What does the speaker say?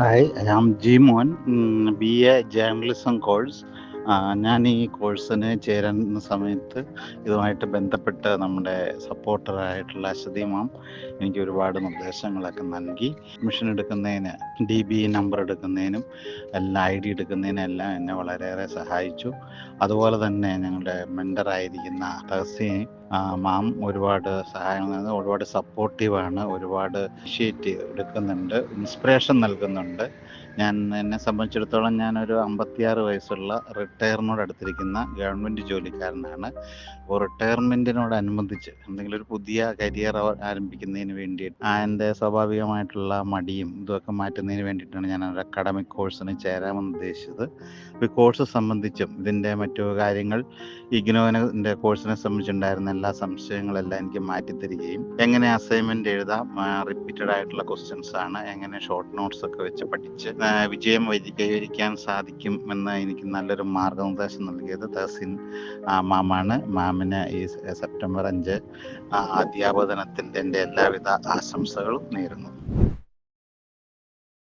Hi ഞാൻ Jimon B A journalism course ഞാൻ ഈ കോഴ്സിന് ചേരുന്ന സമയത്ത് ഇതുമായിട്ട് ബന്ധപ്പെട്ട് നമ്മുടെ സപ്പോർട്ടറായിട്ടുള്ള അശ്വതി മാം എനിക്ക് ഒരുപാട് നിർദ്ദേശങ്ങളൊക്കെ നൽകി. അഡ്മിഷൻ എടുക്കുന്നതിന് ഡി ബി നമ്പർ എടുക്കുന്നതിനും എല്ലാം ഐ ഡി എടുക്കുന്നതിനും എല്ലാം എന്നെ വളരെയേറെ സഹായിച്ചു. അതുപോലെ തന്നെ ഞങ്ങളുടെ മെൻഡറായിരിക്കുന്ന തഹസീൻ മാം ഒരുപാട് സഹായങ്ങൾ നൽകുന്നു. ഒരുപാട് സപ്പോർട്ടീവാണ് ഒരുപാട് ഇനിഷ്യേറ്റീവ് എടുക്കുന്നുണ്ട്. ഇൻസ്പിറേഷൻ നൽകുന്നുണ്ട്. ഞാൻ എന്നെ സംബന്ധിച്ചിടത്തോളം ഞാനൊരു അമ്പത്തിയാറ് വയസ്സുള്ള റിട്ടയറിനോട് അടുത്തിരിക്കുന്ന ഗവൺമെന്റ് ജോലിക്കാരനാണ്. അപ്പോൾ റിട്ടയർമെന്റിനോടനുബന്ധിച്ച് എന്തെങ്കിലും ഒരു പുതിയ കരിയർ ആരംഭിക്കുന്നതിന് വേണ്ടി എന്റെ സ്വാഭാവികമായിട്ടുള്ള മടിയും ഇതൊക്കെ മാറ്റുന്നതിന് വേണ്ടിയിട്ടാണ് ഞാൻ ഒരു അക്കാഡമിക് കോഴ്സിന് ചേരാമെന്ന് ഉദ്ദേശിച്ചത്. ഈ കോഴ്സ് സംബന്ധിച്ചും ഇതിന്റെ മറ്റു കാര്യങ്ങൾ ഇഗ്നോവിന്റെ കോഴ്സിനെ സംബന്ധിച്ചുണ്ടായിരുന്ന എല്ലാ സംശയങ്ങളെല്ലാം എനിക്ക് മാറ്റിത്തരികയും എങ്ങനെ അസൈൻമെന്റ് എഴുതാം റിപ്പീറ്റഡ് ആയിട്ടുള്ള ക്വസ്റ്റ്യൻസ് ആണ് എങ്ങനെ ഷോർട്ട് നോട്ട്സ് ഒക്കെ വെച്ച് പഠിച്ച് വിജയം കൈവരിക്കാൻ സാധിക്കും എന്ന് എനിക്ക് നല്ലൊരു മാർഗനിർദ്ദേശം നൽകിയത് തഹസിൻ മാമാണ്. മാമിന് ഈ സെപ്റ്റംബർ അഞ്ച് അധ്യാപക ദിനത്തിന്റെ എന്റെ എല്ലാവിധ ആശംസകളും നേരുന്നു.